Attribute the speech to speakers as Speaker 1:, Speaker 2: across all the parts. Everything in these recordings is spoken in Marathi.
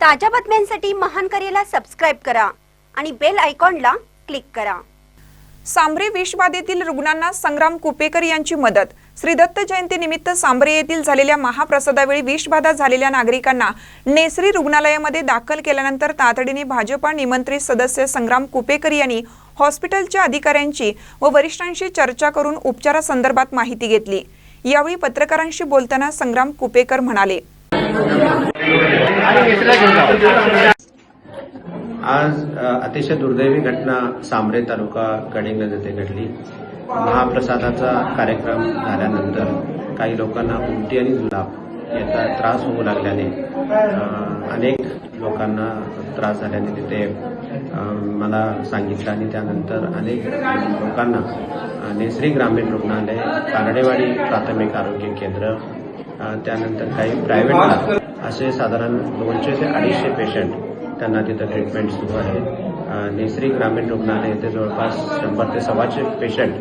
Speaker 1: ताज्या बातम्यांसाठी महान करेला सबस्क्राईब करा आणि बेल आयकॉनला क्लिक करा.
Speaker 2: सांबरे विषबाधेतील रुग्णांना संग्राम कुपेकर यांची मदत. श्री दत्त जयंतीनिमित्त सांबरे येथील झालेल्या महाप्रसादावेळी विषबाधा झालेल्या नागरिकांना नेसरी रुग्णालयामध्ये दाखल केल्यानंतर तातडीने भाजपा निमंत्रित सदस्य संग्राम कुपेकर यांनी हॉस्पिटलच्या अधिकाऱ्यांची व वरिष्ठांशी चर्चा करून उपचारासंदर्भात माहिती घेतली. यावेळी पत्रकारांशी बोलताना संग्राम कुपेकर म्हणाले
Speaker 3: आज अतिशय दुर्दैवी घटना सांबरे तालुका कडिंगज येथे घडली. महाप्रसादाचा कार्यक्रम झाल्यानंतर काही लोकांना उलटी आणि जुलाब याचा त्रास होऊ लागल्याने अनेक लोकांना त्रास झाल्याने तिथे मला सांगितलं आणि त्यानंतर अनेक लोकांना नेसरी ग्रामीण रुग्णालय कारडेवाडी प्राथमिक आरोग्य केंद्र त्यानंतर काही प्रायव्हेट असे साधारण दोनशे ते अडीचशे पेशंट त्यांना तिथं ट्रीटमेंट सुरू आहे. नेसरी ग्रामीण रुग्णालय येथे जवळपास शंभर ते सव्वाशे पेशंट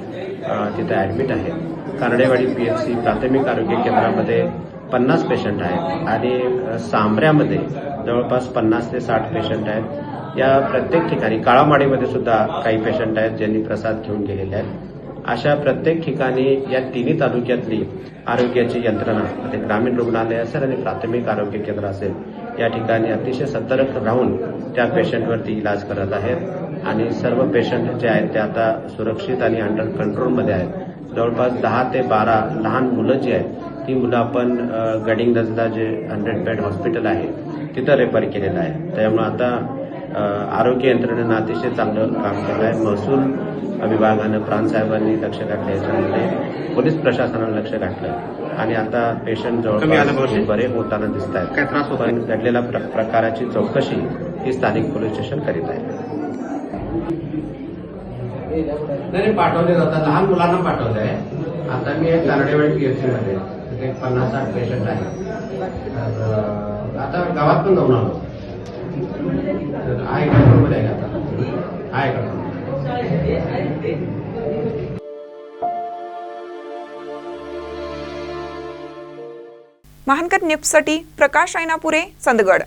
Speaker 3: तिथे ॲडमिट आहेत. कानडेवाडी पी सी प्राथमिक आरोग्य केंद्रामध्ये पन्नास पेशंट आहेत आणि सांबऱ्यामध्ये जवळपास पन्नास ते साठ पेशंट आहेत. या प्रत्येक ठिकाणी काळामाडीमध्ये सुद्धा काही पेशंट आहेत ज्यांनी प्रसाद घेऊन गेलेले आहेत. अशा प्रत्येक ठिकाणी या तिन्ही तालुक्यातली आरोग्याची यंत्रणा ते ग्रामीण रुग्णालय असेल आणि प्राथमिक आरोग्य केंद्र असेल या ठिकाणी अतिशय सतर्क राहून त्या पेशंटवरती इलाज करत आहेत. आणि सर्व पेशंट जे आहेत ते आता सुरक्षित आणि अंडर कंट्रोलमध्ये आहेत. जवळपास दहा ते बारा लहान मुलं जी आहेत ती मुलं आपण गडिंग नजदा जे हंड्रेड बेड हॉस्पिटल आहे तिथं रेफर केलेलं आहे. त्यामुळे आता आरोग्य यंत्रणेनं अतिशय चांगलं काम केलं आहे. महसूल विभागानं प्राणसाहेबांनी लक्ष घातलं याच्यामध्ये. पोलीस प्रशासनानं लक्ष घातलं. आणि आता पेशंट जवळपास बरे होताना दिसत आहेत पण घडलेल्या प्र- प्रकाराची चौकशी ही स्थानिक पोलीस स्टेशन करीत आहे. नाही पाठवले जातात लहान मुलांना पाठवलं आहे आता मी एक कानडेवाडी पीएचसी मध्ये तिथे एक पन्नास साठ पेशंट आहे आता गावात पण जाऊन आलो. तर आहे कंट्रोलमध्ये आहे आता. आहे. कंट्रोल
Speaker 2: महानकर निप्ससाठी प्रकाश ऐनापुरे चंदगड.